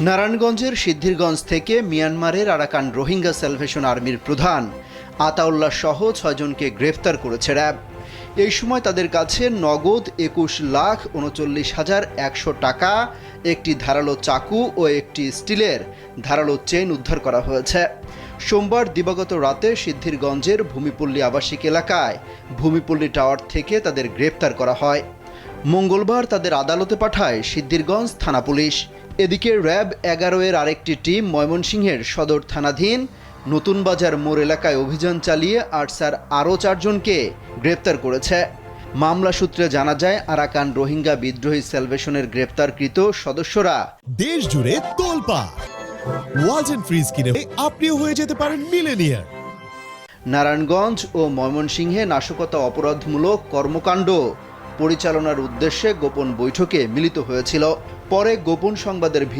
নারায়ণগঞ্জের সিদ্ধিরগঞ্জ থেকে মিয়ানমারের আরাকান রোহিঙ্গা স্যালভেশন আর্মির প্রধান আতাউল্লাহ সহ ছয়জনকে গ্রেফতার করেছে র্যাব। এই সময় তাদের কাছে নগদ একুশ লাখ উনচল্লিশ হাজার একশো টাকা, একটি ধারালো চাকু ও একটি স্টিলের ধারালো চেন উদ্ধার করা হয়েছে। সোমবার দিবাগত রাতে সিদ্ধিরগঞ্জের ভূমিপল্লী আবাসিক এলাকায় ভূমিপল্লী টাওয়ার থেকে তাদের গ্রেপ্তার করা হয়। মঙ্গলবার তাদের আদালতে পাঠায় সিদ্ধিরগঞ্জ থানা পুলিশ। এদিকে র্যাব এগারো এর আরেকটি টিম ময়মনসিংহের সদর থানাধীন নতুন বাজার মোড় এলাকায় অভিযান চালিয়ে আটসার আরও চারজনকে গ্রেপ্তার করেছে। মামলা সূত্রে জানা যায় আরাকান রোহিঙ্গা বিদ্রোহী সেলভেশনের গ্রেপ্তারকৃত সদস্যরা দেশ জুড়ে তোলপা ওয়ালটন ফ্রিজ কিনে আপনিও হয়ে যেতে পারেন মিলেনিয়ার। নারায়ণগঞ্জ ও ময়মনসিংহে নাশকতা অপরাধমূলক কর্মকাণ্ড পরিচালনার উদ্দেশ্যে গোপন বৈঠকে মিলিত হয়েছিল। পরে গোপন সংবাদের